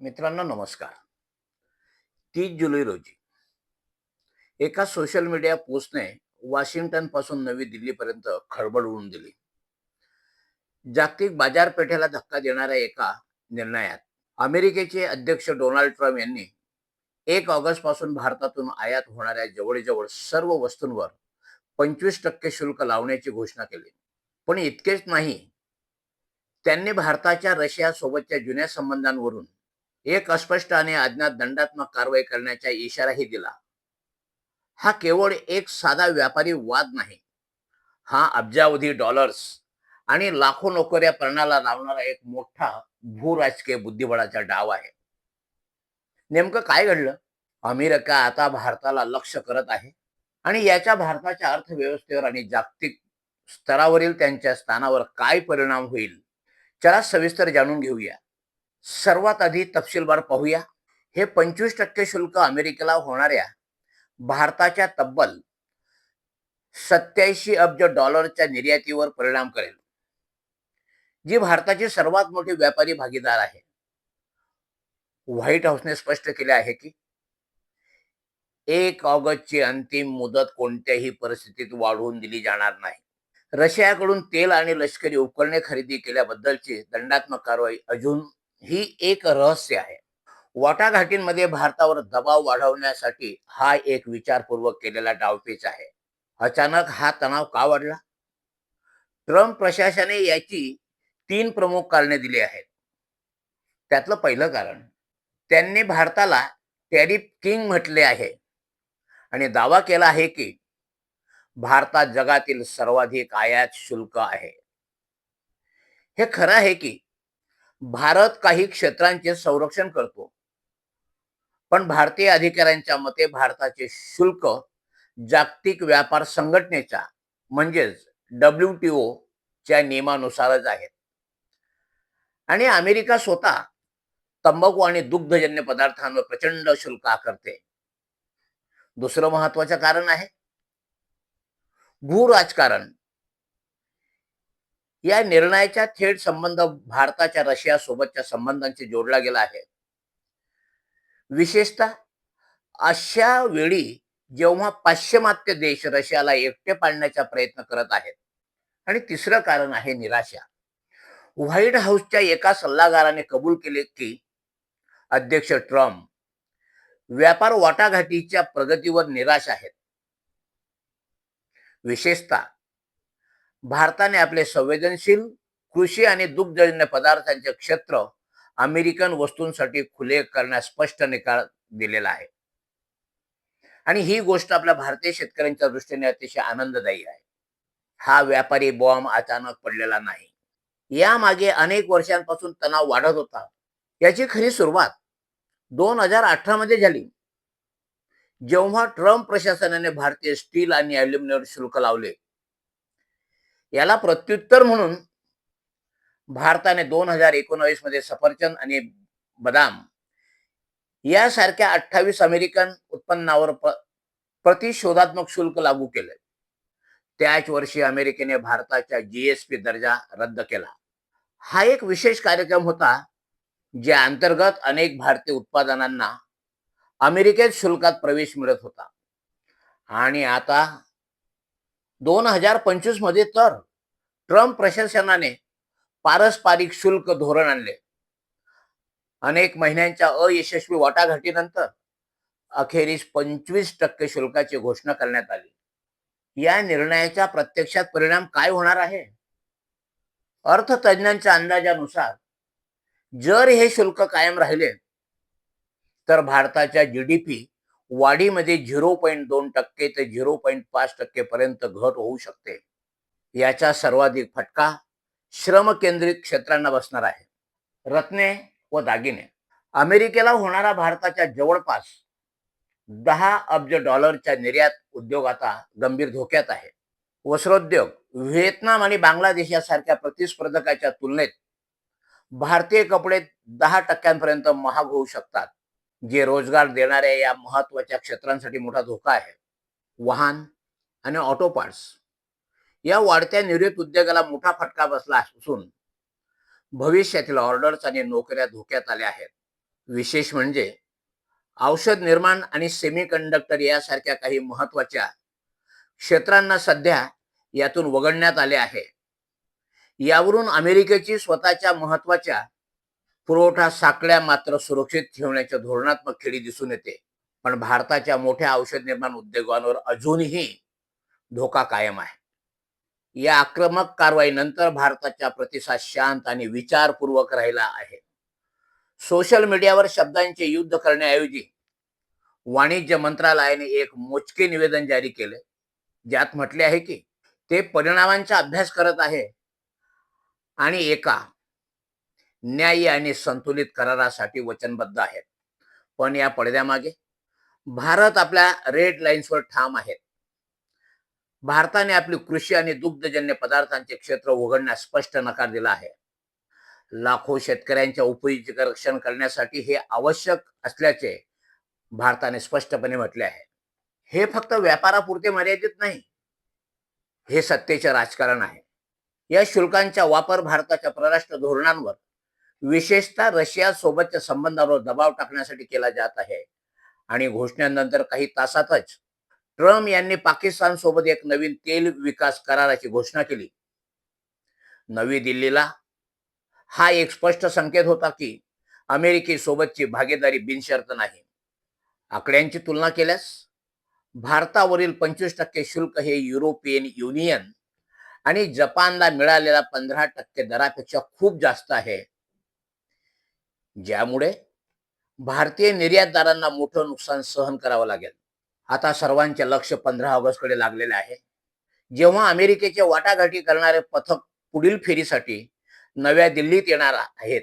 मित्रांनो नमस्कार. तीस जुलै रोजी एका सोशल मीडिया पोस्टने वॉशिंग्टनपासून नवी दिल्लीपर्यंत खळबळ उडून दिली. जागतिक बाजारपेठेला धक्का देणाऱ्या एका निर्णयात अमेरिकेचे अध्यक्ष डोनाल्ड ट्रम्प यांनी एक ऑगस्टपासून भारतातून आयात होणाऱ्या जवळजवळ सर्व वस्तूंवर पंचवीस टक्के शुल्क लावण्याची घोषणा केली. पण इतकेच नाही त्यांनी भारताच्या रशिया सोबतच्या जुन्या संबंधांवरून एक अस्पष्ट आणि अज्ञात दंडात्मक कारवाई करण्याचा इशाराही दिला. हा केवळ एक साधा व्यापारी वाद नाही. हा अब्जावधी डॉलर्स आणि लाखो नोकऱ्या प्रणाला लावणारा एक मोठा भूराजकीय बुद्धिबळाचा डाव आहे. नेमकं काय घडलं? अमेरिका आता भारताला लक्ष करत आहे आणि याच्या भारताच्या अर्थव्यवस्थेवर आणि जागतिक स्तरावरील त्यांच्या स्थानावर काय परिणाम होईल चला सविस्तर जाणून घेऊया. सर्वात आधी तपशीलवार पाहूया. हे पंचवीस टक्के शुल्क अमेरिकेला होणाऱ्या भारताच्या तब्बल सत्याऐंशी अब्ज डॉलरच्या निर्यातीवर परिणाम करेल. जी भारताची सर्वात मोठी व्यापारी भागीदार आहे. व्हाईट हाऊसने स्पष्ट केले आहे की एक ऑगस्टची अंतिम मुदत कोणत्याही परिस्थितीत वाढवून दिली जाणार नाही. रशियाकडून तेल आणि लष्करी उपकरणे खरेदी केल्याबद्दलची दंडात्मक कारवाई अजून ही एक रहस्य आहे. वाटाघाटींमध्ये भारतावर दबाव वाढवण्यासाठी हा एक विचारपूर्वक केलेला डावपेच आहे. अचानक हा तणाव का वाढला? ट्रम्प प्रशासनाने याची तीन प्रमुख कारणे दिली आहेत. त्यातलं पहिलं कारण त्यांनी भारताला टॅरिफ किंग म्हटले आहे. आणि दावा केला आहे की भारतात जगातील सर्वाधिक आयात शुल्क आहे. हे खरं आहे की भारत काही क्षेत्रांचे संरक्षण करतो. पण भारतीय अधिकाऱ्यांच्या मते भारताचे शुल्क जागतिक व्यापार संघटनेच्या म्हणजेच डब्ल्यू टी ओच्या च्या नियमानुसारच आहेत आणि अमेरिका स्वतः तंबाखू आणि दुग्धजन्य पदार्थांवर प्रचंड शुल्क आकारते. दुसरं महत्वाचं कारण आहे. भू राजकारण या निर्णयाचा थेट संबंध भारताच्या रशिया सोबतच्या संबंधांशी जोडला गेला आहे. विशेषतः अशा वेळी जेव्हा पाश्चिमात्य देश रशियाला एकटे पाडण्याचा प्रयत्न करत आहेत आणि तिसरं कारण आहे निराशा. व्हाईट हाऊसच्या एका सल्लागाराने कबूल केले की अध्यक्ष ट्रम्प व्यापार वाटाघाटीच्या प्रगतीवर निराश आहेत. विशेषतः भारताने आपले संवेदनशील कृषी आणि दुग्धजन्य पदार्थांचे क्षेत्र अमेरिकन वस्तूंसाठी खुले करण्यास स्पष्ट निकाल दिलेला आहे. आणि ही गोष्ट आपल्या भारतीय शेतकऱ्यांच्या दृष्टीने अतिशय आनंददायी आहे. हा व्यापारी बॉम्ब अचानक पडलेला नाही. यामागे अनेक वर्षांपासून तणाव वाढत होता. याची खरी सुरुवात दोन हजार अठरा मध्ये झाली. जेव्हा ट्रम्प प्रशासनाने भारतीय स्टील आणि अल्युमिनियम शुल्क लावले याला प्रत्युत्तर म्हणून भारताने दोन हजार एकोणावीसमध्ये सफरचंद आणि बदाम यासारख्या अठ्ठावीस अमेरिकन उत्पन्नावर प्रतिशोधात्मक शुल्क लागू केले. त्याच वर्षी अमेरिकेने भारताच्या जीएसपी दर्जा रद्द केला. हा एक विशेष कार्यक्रम होता ज्या अंतर्गत अनेक भारतीय उत्पादनांना अमेरिकेत शुल्कात प्रवेश मिळत होता. आणि आता दोन हजार पंचवीसमध्ये तर ट्रम्प प्रशासनाने पारस्परिक शुल्क धोरण आणले. अनेक महिन्यांच्या अयशस्वी वाटाघाटीनंतर अखेरीस पंचवीस टक्के शुल्काची घोषणा करण्यात आली. या निर्णयाचा प्रत्यक्षात परिणाम काय होणार आहे? अर्थतज्ञांच्या अंदाजानुसार जर हे शुल्क कायम राहिले तर भारताच्या जीडीपी वाढीमध्ये झिरो पॉईंट दोन टक्के ते झिरो पॉईंट पाच टक्केपर्यंत घट होऊ शकते. याचा सर्वाधिक फटका श्रम केंद्रित क्षेत्रांना बसणार आहे. रत्ने व दागिने. अमेरिकेला होणारा भारताच्या जवळपास दहा अब्ज डॉलरच्या निर्यात उद्योग आता गंभीर धोक्यात आहे. वस्त्रोद्योग व्हिएतनाम आणि बांगलादेश यासारख्या प्रतिस्पर्धकाच्या तुलनेत भारतीय कपडे दहा टक्क्यांपर्यंत महाग होऊ शकतात. जे रोजगार देणाऱ्या या महत्त्वाच्या क्षेत्रांसाठी मोठा धोका आहे. वाहन आणि ऑटो पार्ट्स या वाढत्या निर्यात उद्योगाला मोठा फटका बसला असून भविष्यातील ऑर्डर्स आणि नोकऱ्या धोक्यात आल्या आहेत. विशेष म्हणजे औषध निर्माण आणि सेमीकंडक्टर यासारख्या काही महत्त्वाच्या क्षेत्रांना सध्या यातून वगळण्यात आले आहे. यावरून अमेरिकेची स्वतःच्या महत्त्वाच्या पुरवठा साखळ्या मात्र सुरक्षित ठेवण्याच्या धोरणात्मक खेळी दिसून येते. पण भारताच्या मोठ्या औषध निर्माण उद्योगांवर अजूनही धोका कायम आहे. या आक्रमक कारवाईनंतर भारताचा प्रतिसाद शांत आणि विचारपूर्वक राहिला आहे. सोशल मीडियावर शब्दांचे युद्ध करण्याऐवजी वाणिज्य मंत्रालयाने एक मोजके निवेदन जारी केले. ज्यात म्हटले आहे की ते परिणामांचा अभ्यास करत आहे आणि एका न्यायी आणि संतुलित करारासाठी वचनबद्ध आहेत. पण या पडद्यामागे भारत आपल्या रेड लाईन्सवर ठाम आहेत भारताने आपली कृषी आणि दुग्धजन्य पदार्थांचे क्षेत्र उघडण्यास स्पष्ट नकार दिला आहे. लाखो शेतकऱ्यांच्या उपयुक्तीचे रक्षण करण्यासाठी हे आवश्यक असल्याचे भारताने स्पष्टपणे म्हटले आहे. हे फक्त व्यापारापुरते मर्यादित नाही. हे सत्तेचे राजकारण आहे. या शुल्कांचा वापर भारताच्या परराष्ट्र धोरणांवर विशेषतः रशिया सोबतच्या संबंधावर दबाव टाकण्यासाठी केला जात आहे. आणि घोषणेनंतर काही तासातच ट्रम्प यांनी पाकिस्तान सोबत एक नवीन तेल विकास कराराची घोषणा केली. नवी दिल्लीला हा एक स्पष्ट संकेत होता की अमेरिके सोबतची भागीदारी बिनशर्त नाही. आकड्यांची तुलना केल्यास भारतावरील पंचवीस टक्के शुल्क हे युरोपियन युनियन आणि जपानला मिळालेला पंधरा टक्के दरापेक्षा खूप जास्त आहे. ज्यामुळे भारतीय निर्यातदारांना मोठं नुकसान सहन करावं लागेल. आता सर्वांचे लक्ष पंधरा ऑगस्टकडे लागलेले आहे. जेव्हा अमेरिकेचे वाटाघाटी करणारे पथक पुढील फेरीसाठी नव्या दिल्लीत येणार आहेत.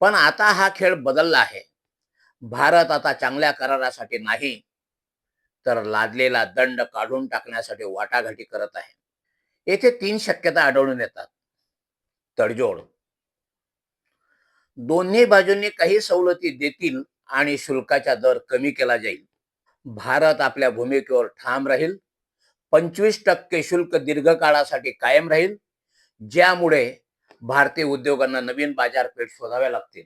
पण आता हा खेळ बदलला आहे. भारत आता चांगल्या करारासाठी नाही तर लादलेला दंड काढून टाकण्यासाठी वाटाघाटी करत आहे. येथे तीन शक्यता आढळून येतात. तडजोड. दोन्ही बाजूंनी काही सवलती देतील आणि शुल्काचा दर कमी केला जाईल. भारत आपल्या भूमिकेवर ठाम राहील. पंचवीस टक्के शुल्क दीर्घकाळासाठी कायम राहील. ज्यामुळे भारतीय उद्योगांना नवीन बाजारपेठ शोधाव्या लागतील.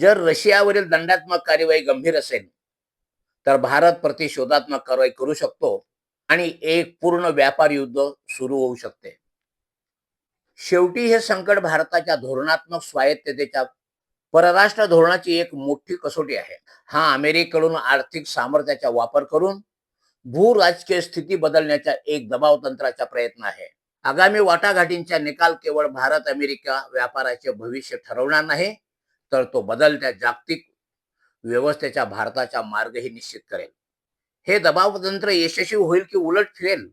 जर रशियावरील दंडात्मक कार्यवाही गंभीर असेल तर भारत प्रतिशोधात्मक कारवाई करू शकतो आणि एक पूर्ण व्यापार युद्ध सुरू होऊ शकते. शेवटी हे संकट भारताच्या धोरणात्मक स्वायत्ततेच्या परराष्ट्र धोरणाची एक मोठी कसोटी आहे. हा अमेरिकेकडून आर्थिक सामर्थ्याचा वापर करून भू राजकीय स्थिती बदलण्याचा एक दबाव तंत्राचा प्रयत्न आहे. आगामी वाटाघाटींचा निकाल केवळ भारत अमेरिका व्यापाराचे भविष्य ठरवणार नाही तर तो बदलत्या जागतिक व्यवस्थेच्या भारताचा मार्गही निश्चित करेल. हे दबाव तंत्र यशस्वी होईल की उलट फिरेल?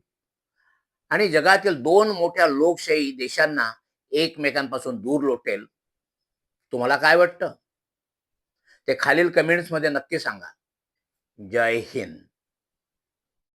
आणि जगातील दोन मोठ्या लोकशाही देशांना एकमेकांपासून दूर लोटेल. तुम्हाला काय वाटतं? ते खालील कमेंट्समध्ये नक्की सांगा. जय हिंद.